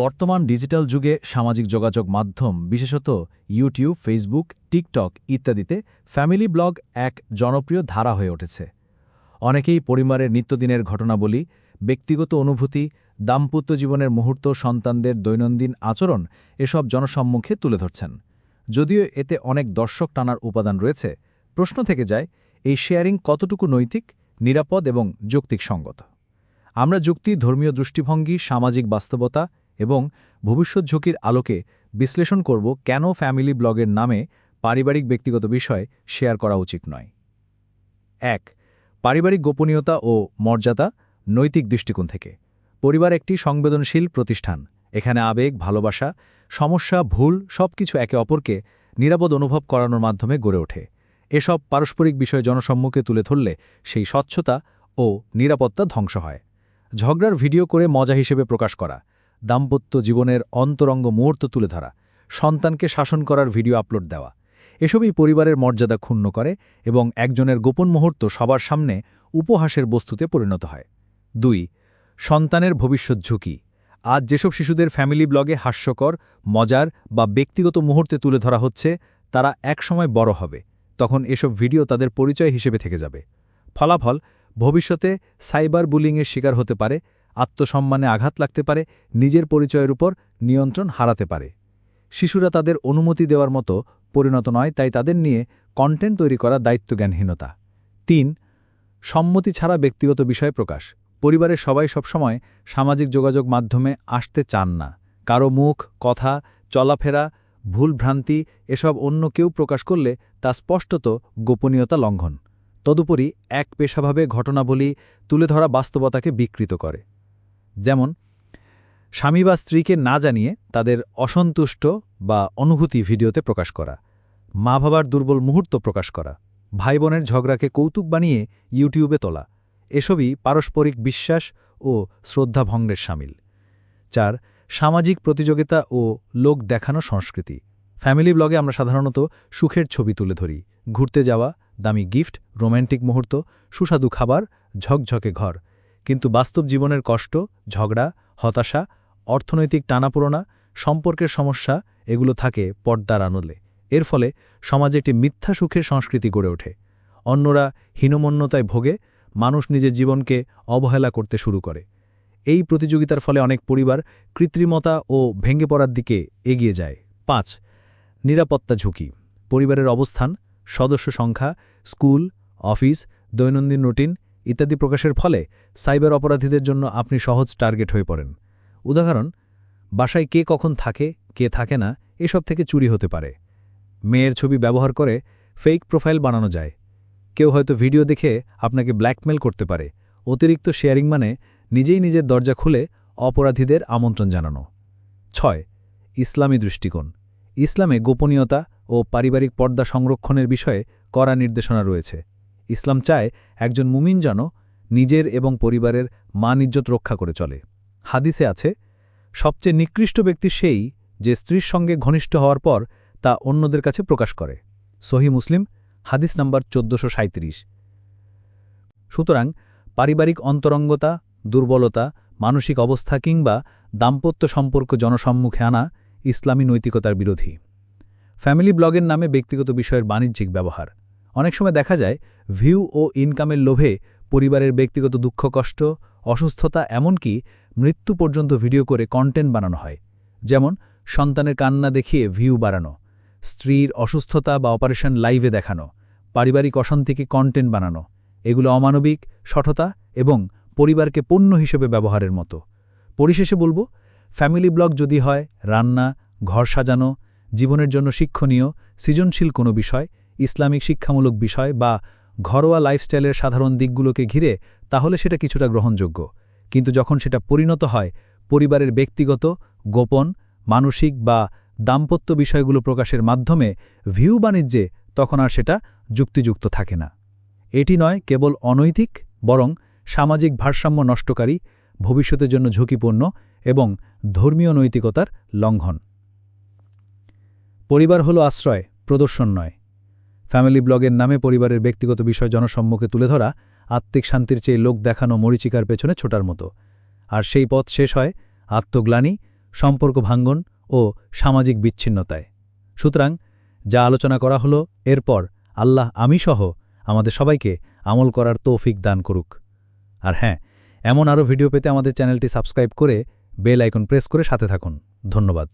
বর্তমান ডিজিটাল যুগে সামাজিক যোগাযোগ মাধ্যম, বিশেষত ইউটিউব, ফেসবুক, টিকটক ইত্যাদিতে ফ্যামিলি ব্লগ এক জনপ্রিয় ধারা হয়ে উঠেছে। অনেকেই পরিবারের নিত্যদিনের ঘটনাবলী, ব্যক্তিগত অনুভূতি, দাম্পত্য জীবনের মুহূর্ত, সন্তানদের দৈনন্দিন আচরণ এসব জনসম্মুখে তুলে ধরছেন। যদিও এতে অনেক দর্শক টানার উপাদান রয়েছে, প্রশ্ন থেকে যায়, এই শেয়ারিং কতটুকু নৈতিক, নিরাপদ এবং যৌক্তিক সঙ্গত? আমরা যুক্তি, ধর্মীয় দৃষ্টিভঙ্গি, সামাজিক বাস্তবতা এবং ভবিষ্যৎ ঝুঁকির আলোকে বিশ্লেষণ করব কেন ফ্যামিলি ব্লগের নামে পারিবারিক ব্যক্তিগত বিষয় শেয়ার করা উচিত নয়। এক, পারিবারিক গোপনীয়তা ও মর্যাদা নৈতিক দৃষ্টিকোণ থেকে। পরিবার একটি সংবেদনশীল প্রতিষ্ঠান। এখানে আবেগ, ভালোবাসা, সমস্যা, ভুল সবকিছু একে অপরকে নিরাপদ অনুভব করানোর মাধ্যমে গড়ে ওঠে। এসব পারস্পরিক বিষয় জনসম্মুখে তুলে ধরলে সেই স্বচ্ছতা ও নিরাপত্তা ধ্বংস হয়। ঝগড়ার ভিডিও করে মজা হিসেবে প্রকাশ করা। দাম্পত্য জীবনের অন্তরঙ্গ মুহূর্ত তুলে ধরা, সন্তানকে শাসন করার ভিডিও আপলোড দেওয়া। এসবই পরিবারের মর্যাদা ক্ষুণ্ণ করে এবং একজনের গোপন মুহূর্ত সবার সামনে উপহাসের বস্তুতে পরিণত হয়। দুই, সন্তানের ভবিষ্যৎ ঝুঁকি। আজ যেসব শিশুদের ফ্যামিলি ব্লগে হাস্যকর, মজার বা ব্যক্তিগত মুহূর্তে তুলে ধরা হচ্ছে, তারা একসময় বড় হবে, তখন এসব ভিডিও তাদের পরিচয় হিসেবে থেকে যাবে। ফলাফল, ভবিষ্যতে সাইবার বুলিংয়ের শিকার হতে পারে আত্মসম্মানে আঘাত লাগতে পারে, নিজের পরিচয়ের উপর নিয়ন্ত্রণ হারাতে পারে। শিশুরা তাদের অনুমতি দেওয়ার মতো পরিণত নয়, তাই তাদের নিয়ে কন্টেন্ট তৈরি করা দায়িত্বজ্ঞানহীনতা। তিন, সম্মতি ছাড়া ব্যক্তিগত বিষয় প্রকাশ। পরিবারের সবাই সবসময় সামাজিক যোগাযোগ মাধ্যমে আসতে চান না। কারও মুখ, কথা, চলাফেরা, ভুলভ্রান্তি এসব অন্য কেউ প্রকাশ করলে তা স্পষ্টত গোপনীয়তা লঙ্ঘন। তদুপরি এক পেশাভাবে ঘটনাবলী তুলে ধরা বাস্তবতাকে বিকৃত করে। যেমন, স্বামী বা স্ত্রীকে না জানিয়ে তাদের অসন্তুষ্ট বা অনুভূতি ভিডিওতে প্রকাশ করা, মা বাবার দুর্বল মুহূর্ত প্রকাশ করা, ভাই বোনের ঝগড়াকে কৌতুক বানিয়ে ইউটিউবে তোলা, এসবই পারস্পরিক বিশ্বাস ও শ্রদ্ধাভঙ্গের সামিল। চার, সামাজিক প্রতিযোগিতা ও লোক দেখানো সংস্কৃতি। ফ্যামিলি ব্লগে আমরা সাধারণত সুখের ছবি তুলে ধরি, ঘুরতে যাওয়া, দামি গিফট, রোম্যান্টিক মুহূর্ত, সুস্বাদু খাবার, ঝকঝকে ঘর কিন্তু বাস্তব জীবনের কষ্ট, ঝগড়া, হতাশা, অর্থনৈতিক টানাপোড়না, সম্পর্কের সমস্যা, এগুলো থাকে পর্দার আনলে। এর ফলে সমাজে একটি মিথ্যা সুখের সংস্কৃতি গড়ে ওঠে। অন্যরা হীনমন্যতায় ভোগে, মানুষ নিজের জীবনকে অবহেলা করতে শুরু করে। এই প্রতিযোগিতার ফলে অনেক পরিবার কৃত্রিমতা ও ভেঙে পড়ার দিকে এগিয়ে যায়। পাঁচ, নিরাপত্তা ঝুঁকি। পরিবারের অবস্থান, সদস্য সংখ্যা, স্কুল, অফিস, দৈনন্দিন রুটিন ইত্যাদি প্রকাশের ফলে সাইবার অপরাধীদের জন্য আপনি সহজ টার্গেট হয়ে পড়েন। উদাহরণ, বাসায় কে কখন থাকে, কে থাকে না, এসব থেকে চুরি হতে পারে। মেয়ের ছবি ব্যবহার করে ফেক প্রোফাইল বানানো যায়। কেউ হয়তো ভিডিও দেখে আপনাকে ব্ল্যাকমেল করতে পারে। অতিরিক্ত শেয়ারিং মানে নিজেই নিজের দরজা খুলে অপরাধীদের আমন্ত্রণ জানানো। ছয়, ইসলামী দৃষ্টিকোণ। ইসলামে গোপনীয়তা ও পারিবারিক পর্দা সংরক্ষণের বিষয়ে কড়া নির্দেশনা রয়েছে। ইসলাম চায় একজন মুমিন যেন নিজের এবং পরিবারের মান ইজ্জত রক্ষা করে চলে। হাদিসে আছে, সবচেয়ে নিকৃষ্ট ব্যক্তি সেই যে স্ত্রীর সঙ্গে ঘনিষ্ঠ হওয়ার পর তা অন্যদের কাছে প্রকাশ করে। সহি মুসলিম, হাদিস নাম্বার চোদ্দশো সুতরাং পারিবারিক অন্তরঙ্গতা, দুর্বলতা, মানসিক অবস্থা কিংবা দাম্পত্য সম্পর্ক জনসম্মুখে আনা ইসলামী নৈতিকতার বিরোধী। ফ্যামিলি ব্লগের নামে ব্যক্তিগত বিষয়ের বাণিজ্যিক ব্যবহার। অনেক সময় দেখা যায় ভিউ ও ইনকামের লোভে পরিবারের ব্যক্তিগত দুঃখ, কষ্ট, অসুস্থতা এমনকি মৃত্যু পর্যন্ত ভিডিও করে কন্টেন্ট বানানো হয়। যেমন, সন্তানের কান্না দেখিয়ে ভিউ বাড়ানো, স্ত্রীর অসুস্থতা বা অপারেশন লাইভে দেখানো, পারিবারিক অশান্তিকে কন্টেন্ট বানানো, এগুলো অমানবিক, সঠতা এবং পরিবারকে পণ্য হিসেবে ব্যবহারের মতো। পরিশেষে বলব, ফ্যামিলি ব্লগ যদি হয়, রান্না, ঘর সাজানো, জীবনের জন্য শিক্ষণীয়, সৃজনশীল কোনো বিষয় ইসলামিক শিক্ষামূলক বিষয় বা ঘরোয়া লাইফস্টাইলের সাধারণ দিকগুলোকে ঘিরে, তাহলে সেটা কিছুটা গ্রহণযোগ্য। কিন্তু যখন সেটা পরিণত হয়, পরিবারের ব্যক্তিগত, গোপন, মানসিক বা দাম্পত্য বিষয়গুলো প্রকাশের মাধ্যমে ভিউ বাণিজ্যে তখন আর সেটা যুক্তিযুক্ত থাকে না। এটি নয় কেবল অনৈতিক, বরং সামাজিক ভারসাম্য নষ্টকারী, ভবিষ্যতের জন্য ঝুঁকিপূর্ণ এবং ধর্মীয় নৈতিকতার লঙ্ঘন। পরিবার হলো আশ্রয়, প্রদর্শন নয়। ফ্যামিলি ব্লগের নামে পরিবারের ব্যক্তিগত বিষয় জনসম্মুখে তুলে ধরা, আত্মিক শান্তির চেয়ে লোক দেখানো মরিচিকার পেছনে ছোটার মতো। আর সেই পথ শেষ হয় আত্মগ্লানি, সম্পর্ক ভাঙ্গন ও সামাজিক বিচ্ছিন্নতায়। সুতরাং, যা আলোচনা করা হলো, এরপর আল্লাহ আমি সহ আমাদের সবাইকে আমল করার তৌফিক দান করুক। আর হ্যাঁ এমন আরও ভিডিও পেতে আমাদের চ্যানেলটি সাবস্ক্রাইব করে বেল আইকন প্রেস করে সাথে থাকুন। ধন্যবাদ।